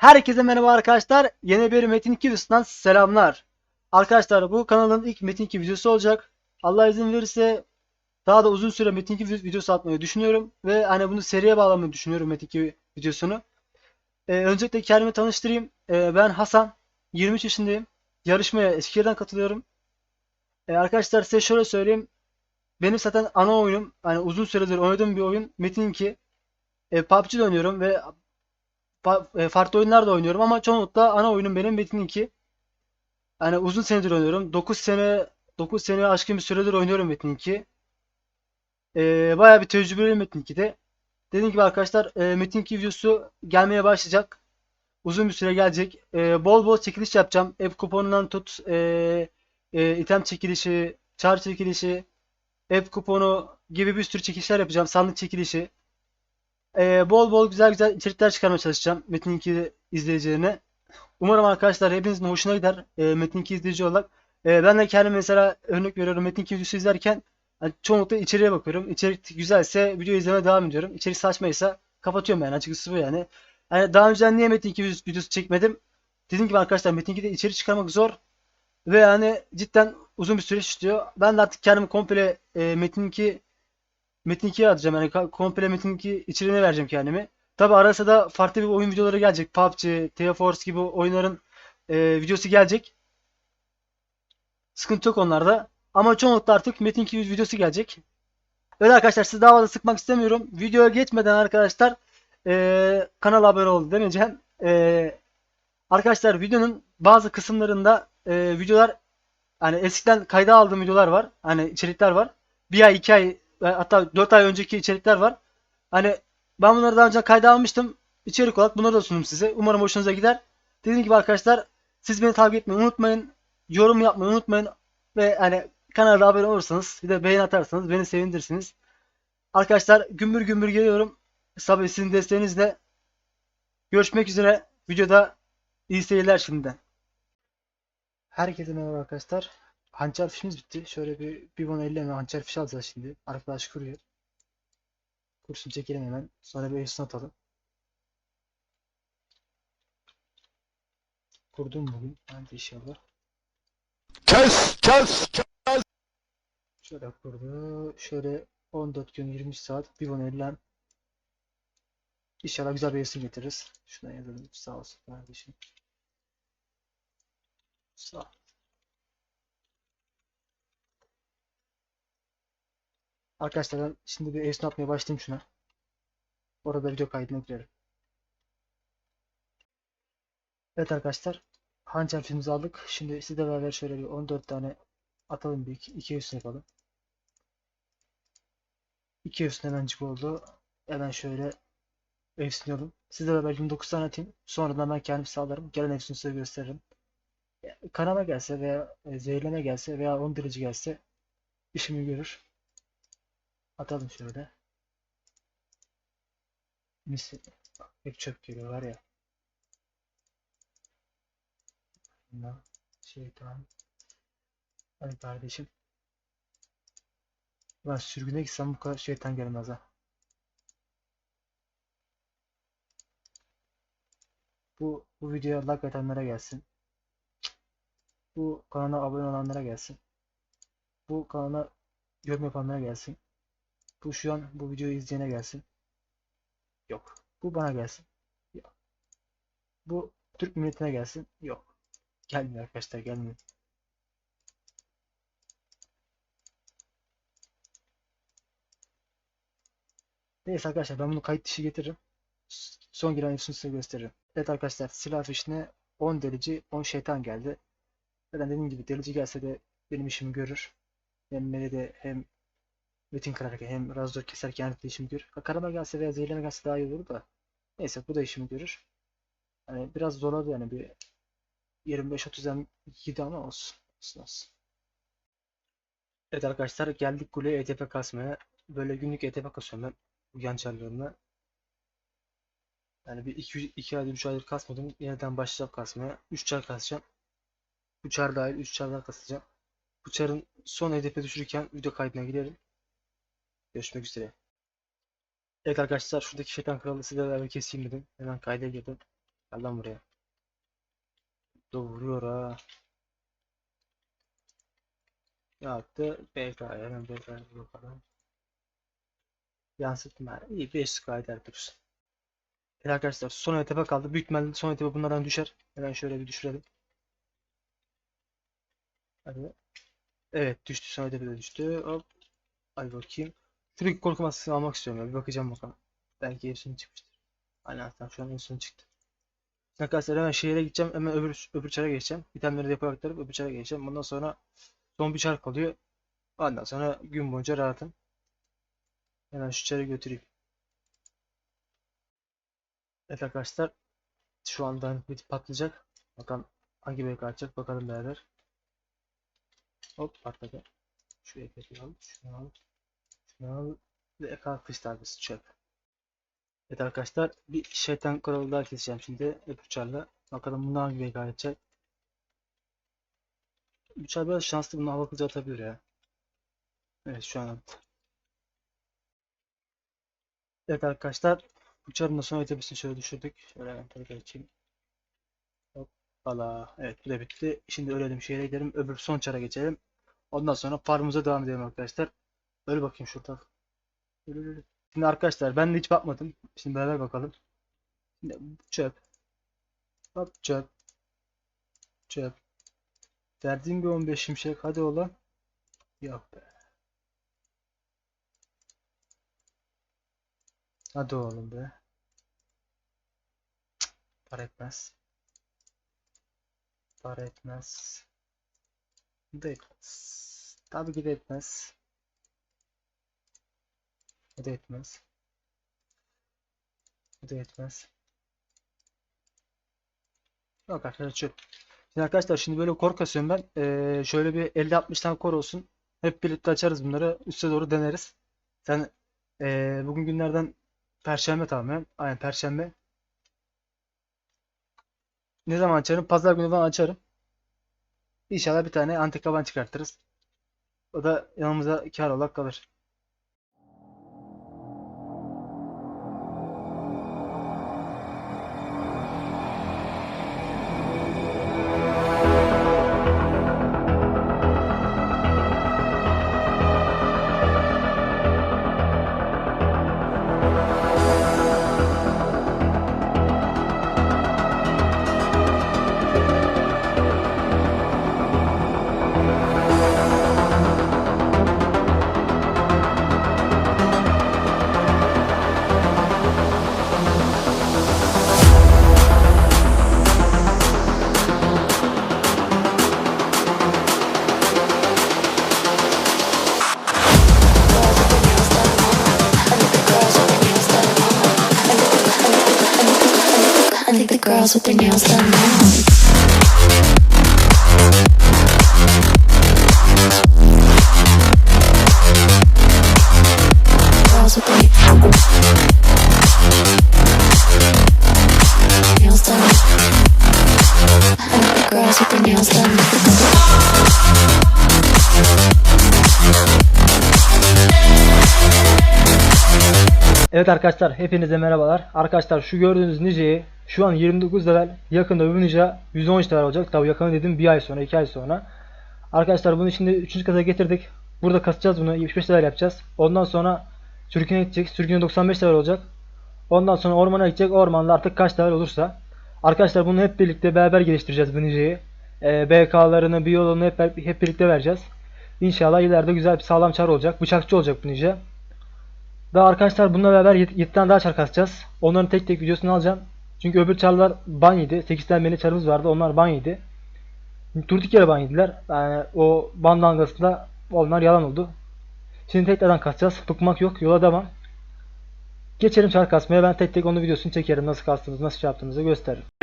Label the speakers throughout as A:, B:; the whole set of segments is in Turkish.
A: Herkese merhaba arkadaşlar. Yeni bir Metin 2 videosundan selamlar. Arkadaşlar bu kanalın ilk Metin 2 videosu olacak. Allah izin verirse daha da uzun süre Metin 2 videosu atmayı düşünüyorum. Ve hani bunu seriye bağlamayı düşünüyorum Metin 2 videosunu. Ee, öncelikle kendimi tanıştırayım. Ee, ben Hasan. 23 yaşındayım. Yarışmaya Eskişehir'den katılıyorum. Ee, arkadaşlar size şöyle söyleyeyim. Benim zaten ana oyunum, hani uzun süredir oynadığım bir oyun Metin 2. E, PUBG'de oynuyorum ve farklı oyunlar da oynuyorum ama çoğunlukla ana oyunum benim Metin 2. Yani uzun senedir oynuyorum. 9 sene 9 sene aşkın bir süredir oynuyorum Metin 2. E, bayağı bir tecrübeliyim Metin 2'de. Dediğim gibi arkadaşlar e, Metin 2 videosu gelmeye başlayacak. Uzun bir süre gelecek. E, bol bol çekiliş yapacağım. Ev kuponundan tut e, e, item çekilişi, çar çekilişi, ev kuponu gibi bir sürü çekilişler yapacağım. Sandık çekilişi. Ee, bol bol güzel güzel içerikler çıkarmaya çalışacağım Metin 2 izleyicilerine. Umarım arkadaşlar hepinizin hoşuna gider e, Metin 2 izleyici olarak. E, ben de kendim mesela örnek veriyorum Metin 2 videosu izlerken hani çoğunlukla içeriğe bakıyorum. İçerik güzelse video izlemeye devam ediyorum. İçerik saçmaysa kapatıyorum yani açıkçası bu yani. Hani daha önce niye Metin 2 videosu çekmedim? Dediğim gibi arkadaşlar Metin 2'de içerik çıkarmak zor. Ve yani cidden uzun bir süreç istiyor. Ben de artık kendimi komple e, Metin 2 Metin 2'ye atacağım. Yani komple Metin 2 içeriğine vereceğim kendimi. Tabi arası da farklı bir oyun videoları gelecek. PUBG, TeaForce gibi oyunların e, videosu gelecek. Sıkıntı yok onlarda. Ama çoğunlukla artık Metin 2 videosu gelecek. Öyle arkadaşlar sizi daha fazla sıkmak istemiyorum. Videoya geçmeden arkadaşlar e, kanala abone olun demeyeceğim. E, arkadaşlar videonun bazı kısımlarında e, videolar hani eskiden kayda aldığım videolar var. Hani içerikler var. Bir ay, iki ay hatta 4 ay önceki içerikler var. Hani ben bunları daha önce kayda almıştım. İçerik olarak bunları da sundum size. Umarım hoşunuza gider. Dediğim gibi arkadaşlar siz beni takip etmeyi unutmayın. Yorum yapmayı unutmayın. Ve hani kanala abone olursanız bir de beğeni atarsanız beni sevindirirsiniz. Arkadaşlar gümbür gümbür geliyorum. Tabii sizin desteğinizle görüşmek üzere. Videoda iyi seyirler şimdiden. Herkese merhaba arkadaşlar. Hançer fişimiz bitti. Şöyle bir bir bunu elleme hançer fişi alacağız şimdi. Arkadaş kuruyor. Kurşun çekelim hemen. Sonra bir üstüne atalım. Kurdum bugün. Hadi inşallah.
B: Kes, kes, kes.
A: Şöyle kurdu. Şöyle 14 gün 20 saat bir bunu ellem. İnşallah güzel bir resim getiririz. Şuna yazalım. Sağ olsun kardeşim. Sağ ol. Arkadaşlar ben şimdi bir resim atmaya başlayayım şuna. Orada video kaydına girelim. Evet arkadaşlar. Hançer filmimizi aldık. Şimdi sizle beraber şöyle bir 14 tane atalım bir iki, iki üstüne yapalım. İki üstüne hemencik oldu. Hemen şöyle efsiniyorum. Sizle beraber 29 tane atayım. Sonradan ben kendim sağlarım. Gelen efsini size gösteririm. Kanama gelse veya e, zehirleme gelse veya 10 derece gelse işimi görür. Atalım şöyle. Mis. Hep çöp geliyor var ya. Bunlar şeytan. Hadi kardeşim. Ben sürgüne gitsem bu kadar şeytan gelmez ha. Bu, bu videoya like atanlara gelsin. Bu kanala abone olanlara gelsin. Bu kanala yorum yapanlara gelsin. Bu şu an bu videoyu izleyene gelsin. Yok. Bu bana gelsin. Yok. Bu Türk milletine gelsin. Yok. Gelmiyor arkadaşlar gelmiyor. Neyse arkadaşlar ben bunu kayıt dışı getiririm. Son giren üstünü size gösteririm. Evet arkadaşlar silah fişine 10 delici 10 şeytan geldi. Zaten dediğim gibi delici gelse de benim işimi görür. Hem beni de hem metin kırarken hem razdor keserken de işimi görür. Karama gelse veya zehirleme gelse daha iyi olur da. Neyse bu da işimi görür. Hani biraz zorladı yani bir 25-30'dan gidi ama olsun. Olsun olsun. Evet arkadaşlar geldik kuleye ETP kasmaya. Böyle günlük ETP kasıyorum ben. Yan çarlarımla. Yani bir 2 2 aydır 3 aydır kasmadım. Yeniden başlayacağım kasmaya. 3 çar kasacağım. Bu çar dahil 3 çar daha kasacağım. Bu çarın son HDP düşürürken video kaydına girelim. Görüşmek üzere. Evet arkadaşlar şuradaki şeytan kralı size beraber keseyim dedim. Hemen kayda girdim. Gel lan buraya. Dur vuruyor ha. Ne yaptı? BK hemen BK bakalım. Yansıtma. İyi 5 kayder dursun. Evet arkadaşlar son etapa kaldı. Büyük ihtimalle son etapa bunlardan düşer. Hemen şöyle bir düşürelim. Hadi. Evet düştü. Son etapa düştü. Hop. Ay bakayım. Şuradaki korku maskesini almak istiyorum ya. Bir bakacağım bakalım. Belki hepsini çıkmıştır. Aynen tamam şu an en son çıktı. Arkadaşlar hemen şehire gideceğim. Hemen öbür, öbür çara geçeceğim. İtemleri de yaparak aktarıp öbür çara geçeceğim. Ondan sonra son bir çar kalıyor. Ondan sonra gün boyunca rahatım. Hemen şu çarı götüreyim. Evet arkadaşlar. Şu anda bir patlayacak. Bakalım hangi BK atacak bakalım beraber. Hop patladı. Şuraya götürüyorum. Şunu al. Al. Ve ekran kristalbisi çöp. Evet arkadaşlar bir şeytan kralı daha keseceğim şimdi öpüçarla. Bakalım bundan hangi BK atacak. Uçar biraz şanslı bunu hava atabilir ya. Evet şu an attı. Evet arkadaşlar uçarın da son etapısını şöyle düşürdük. Şöyle hemen tekrar açayım. Hoppala. Evet bu da bitti. Şimdi ölelim şehre gidelim. Öbür son çara geçelim. Ondan sonra farmımıza devam edelim arkadaşlar. Öyle bakayım şurada. Öyle, öyle. Şimdi arkadaşlar ben de hiç bakmadım. Şimdi beraber bakalım. Çöp. Hop çöp. Çöp. Verdiğim bir 15 şimşek. Hadi oğlum. Yok be. Hadi oğlum be. Para etmez. Para etmez. Bu. Tabii ki de etmez. Bu da etmez. Bu da etmez. Yok arkadaşlar çöp. Şimdi arkadaşlar şimdi böyle kor kasıyorum ben. Ee, şöyle bir 50-60 tane kor olsun. Hep birlikte açarız bunları. Üste doğru deneriz. Sen ee, bugün günlerden Perşembe tamamen. Aynen Perşembe. Ne zaman açarım? Pazar günü falan açarım. İnşallah bir tane antik taban çıkartırız. O da yanımıza kar olarak kalır.
C: I think the girls with their nails done now. Girls with their nails done. I think the girls with their nails done.
A: Evet arkadaşlar hepinize merhabalar. Arkadaşlar şu gördüğünüz niceyi şu an 29 level yakında nice 113 level olacak. Tabi yakında dedim bir ay sonra 2 ay sonra. Arkadaşlar bunu şimdi 3. kata getirdik. Burada kasacağız bunu 75 level yapacağız. Ondan sonra sürgüne gidecek. Sürgüne 95 level olacak. Ondan sonra ormana gidecek. Ormanda artık kaç level olursa. Arkadaşlar bunu hep birlikte beraber geliştireceğiz bu niceyi. Ee, BK'larını, biyolonu hep, hep birlikte vereceğiz. İnşallah ileride güzel bir sağlam çar olacak. Bıçakçı olacak bu nice. Daha arkadaşlar bununla beraber 7 tane daha çar kasacağız. Onların tek tek videosunu alacağım. Çünkü öbür çarlar ban yedi. 8 tane beni çarımız vardı. Onlar ban yedi. Durduk yere ban yediler. Yani o ban dalgasında onlar yalan oldu. Şimdi tekrardan kasacağız. Bıkmak yok. Yola devam. Geçelim çar kasmaya. Ben tek tek onun videosunu çekerim. Nasıl kastığımızı, nasıl şey yaptığımızı gösteririm.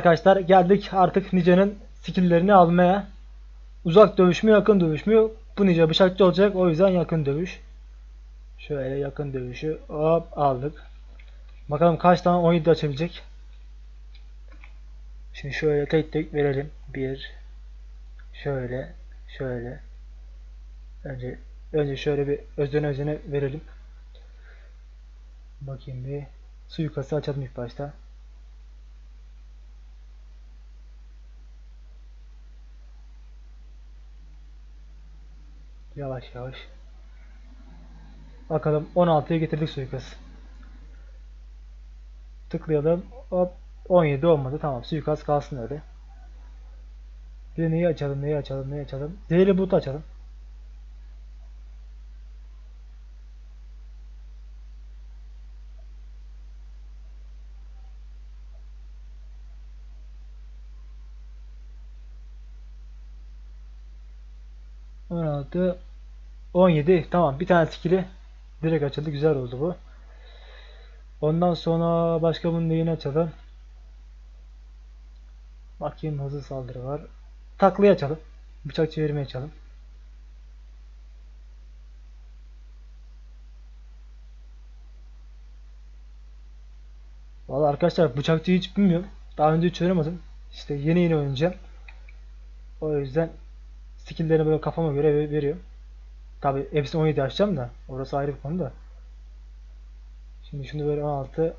A: Arkadaşlar geldik artık Ninja'nın skill'lerini almaya. Uzak dövüş mü yakın dövüş mü? Bu Ninja bıçakçı olacak o yüzden yakın dövüş. Şöyle yakın dövüşü hop aldık. Bakalım kaç tane 17 açabilecek. Şimdi şöyle tek tek verelim. Bir şöyle şöyle önce önce şöyle bir özene özene verelim. Bakayım bir suikası açalım ilk başta. Yavaş yavaş. Bakalım 16'ya getirdik suikası. Tıklayalım. Hop 17 olmadı. Tamam suikast kalsın öyle. Bir neyi açalım neyi açalım neyi açalım. Zehirli bulut açalım. On altı 17 tamam bir tane skill'i direkt açıldı güzel oldu bu. Ondan sonra başka bunun neyini açalım. Bakayım hızlı saldırı var. Taklayı açalım. Bıçak çevirmeyi açalım. Vallahi arkadaşlar bıçakçıyı hiç bilmiyorum. Daha önce hiç oynamadım. İşte yeni yeni oynayacağım. O yüzden skill'lerini böyle kafama göre ver- veriyorum. Tabi hepsini 17 açacağım da. Orası ayrı bir konu da. Şimdi şunu böyle 16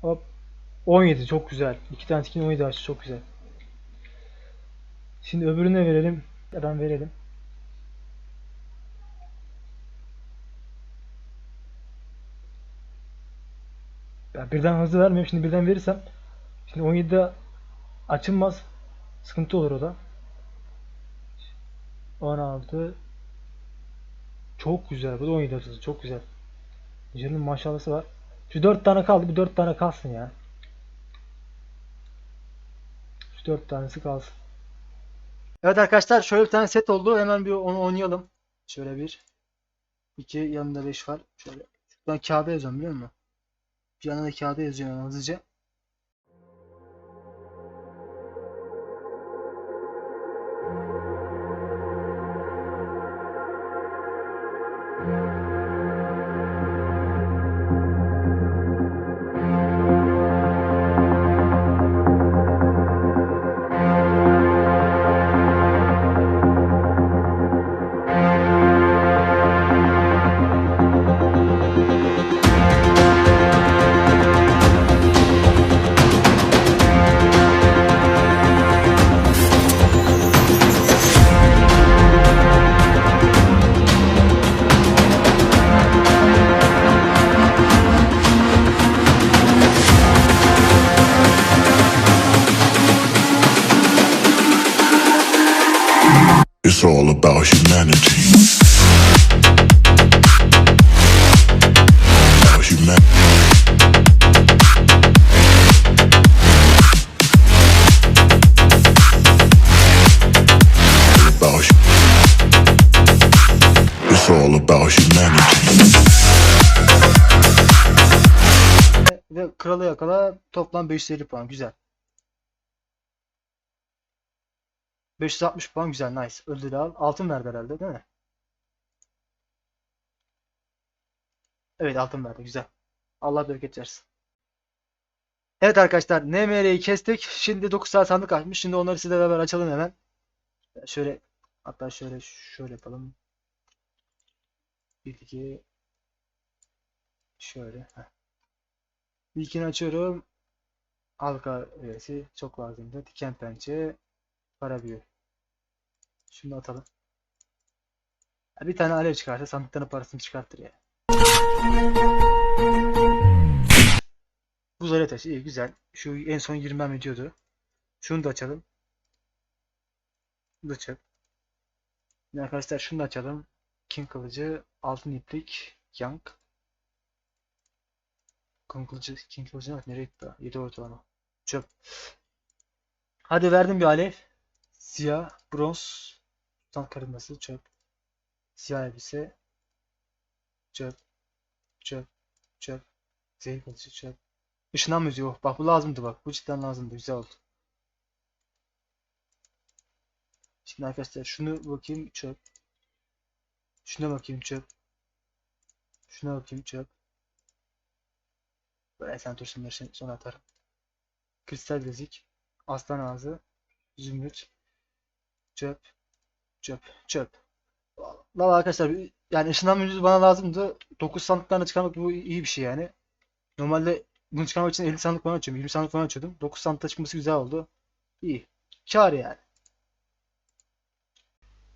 A: hop 17 çok güzel. İki tane skin 17 açtı çok güzel. Şimdi öbürüne verelim. Ben verelim. Ya birden hızlı vermiyorum. Şimdi birden verirsem şimdi 17'de açılmaz. Sıkıntı olur o da. 16 çok güzel. Bu da 17 açısı. Çok güzel. Jen'in maşallahı var. Şu 4 tane kaldı. Bu 4 tane kalsın ya. Şu 4 tanesi kalsın. Evet arkadaşlar şöyle bir tane set oldu. Hemen bir onu oynayalım. Şöyle bir. 2 yanında 5 var. Şöyle. Ben kağıda yazıyorum biliyor musun? Bir yana da kağıda yazıyorum hızlıca. Ve kralı yakala. Toplam 550 puan. Güzel. 560 puan güzel. Nice. Öldü al. Altın verdi herhalde değil mi? Evet altın verdi. Güzel. Allah bereket versin. Evet arkadaşlar. NMR'yi kestik. Şimdi 9 saat sandık açmış. Şimdi onları sizle beraber açalım hemen. Şöyle hatta şöyle şöyle yapalım. 1 2 şöyle. Heh. İlkini açıyorum. Halka üyesi çok lazımdı. Diken pençe, para büyü. Şunu atalım. Bir tane alev çıkarsa sandıkların parasını çıkartır ya. Buz alev taşı iyi güzel. Şu en son 20 ediyordu. Şunu da açalım. Bu da çöp. Şimdi arkadaşlar şunu da açalım. King kılıcı, altın iplik, yank. King kılıcı ne? Nereye gitti? 7 ortalama. Çöp. Hadi verdim bir alev. Siyah, bronz, tutan karınması, çöp. Siyah elbise, çöp, çöp, çöp. Zehir kılıcı, çöp. Işınlanma yüzüğü. Oh, bak bu lazımdı bak. Bu cidden lazımdı. Güzel oldu. Şimdi arkadaşlar şunu bakayım çöp. Şuna bakayım çöp. Şuna bakayım çöp. Böyle sen turşunları şimdi sonra atarım. Kristal bilezik. Aslan ağzı. Zümrüt. Çöp. Çöp. Çöp. Valla arkadaşlar yani ışınlanma bana lazımdı. 9 sandıklarını çıkarmak bu iyi bir şey yani. Normalde bunu çıkarmak için 50 sandık falan açıyorum. 20 sandık falan açıyordum. 9 sandıkta çıkması güzel oldu. İyi. Kâr yani.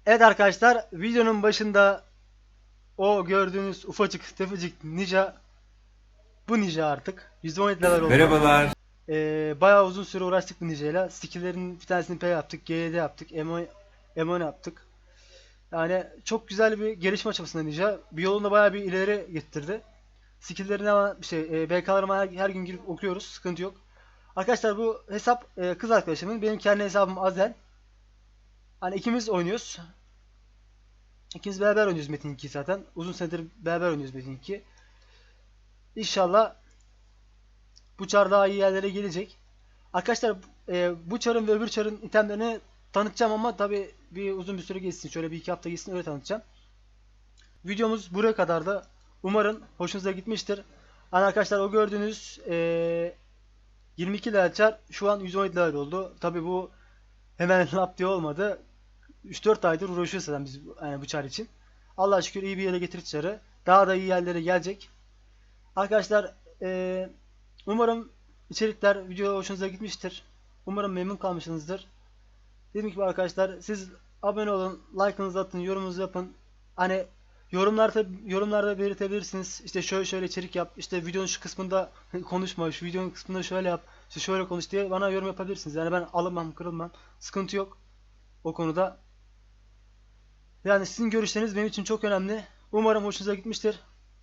A: Evet arkadaşlar videonun başında o gördüğünüz ufacık tefecik ninja bu ninja artık 117 level oldu.
D: Merhabalar.
A: Ee, bayağı uzun süre uğraştık bu ninjayla. Skill'lerin bir tanesini P yaptık, G'de yaptık, M10, M10 yaptık. Yani çok güzel bir gelişme aşamasında ninja. Bir yolunda bayağı bir ileri getirdi. Skill'lerini ama şey, e, BK'larıma her, her gün girip okuyoruz. Sıkıntı yok. Arkadaşlar bu hesap e, kız arkadaşımın. Benim kendi hesabım Azel. Hani ikimiz oynuyoruz. İkimiz beraber oynuyoruz Metin 2 zaten. Uzun süredir beraber oynuyoruz Metin 2. İnşallah bu çar daha iyi yerlere gelecek. Arkadaşlar e, bu çarın ve öbür çarın itemlerini tanıtacağım ama tabi bir uzun bir süre geçsin. Şöyle bir iki hafta geçsin öyle tanıtacağım. Videomuz buraya kadar da umarım hoşunuza gitmiştir. Hani arkadaşlar o gördüğünüz e, 22 level çar şu an 117 level oldu. Tabi bu hemen lap diye olmadı. 3-4 aydır uğraşıyoruz zaten biz yani bu çar için. Allah'a şükür iyi bir yere getirdik çarı. Daha da iyi yerlere gelecek. Arkadaşlar e, umarım içerikler video hoşunuza gitmiştir. Umarım memnun kalmışsınızdır. Dediğim gibi arkadaşlar siz abone olun, like'ınızı atın, yorumunuzu yapın. Hani yorumlarda yorumlarda belirtebilirsiniz. İşte şöyle şöyle içerik yap. İşte videonun şu kısmında konuşma, şu videonun kısmında şöyle yap. İşte şöyle konuş diye bana yorum yapabilirsiniz. Yani ben alınmam, kırılmam. Sıkıntı yok o konuda. Yani sizin görüşleriniz benim için çok önemli. Umarım hoşunuza gitmiştir.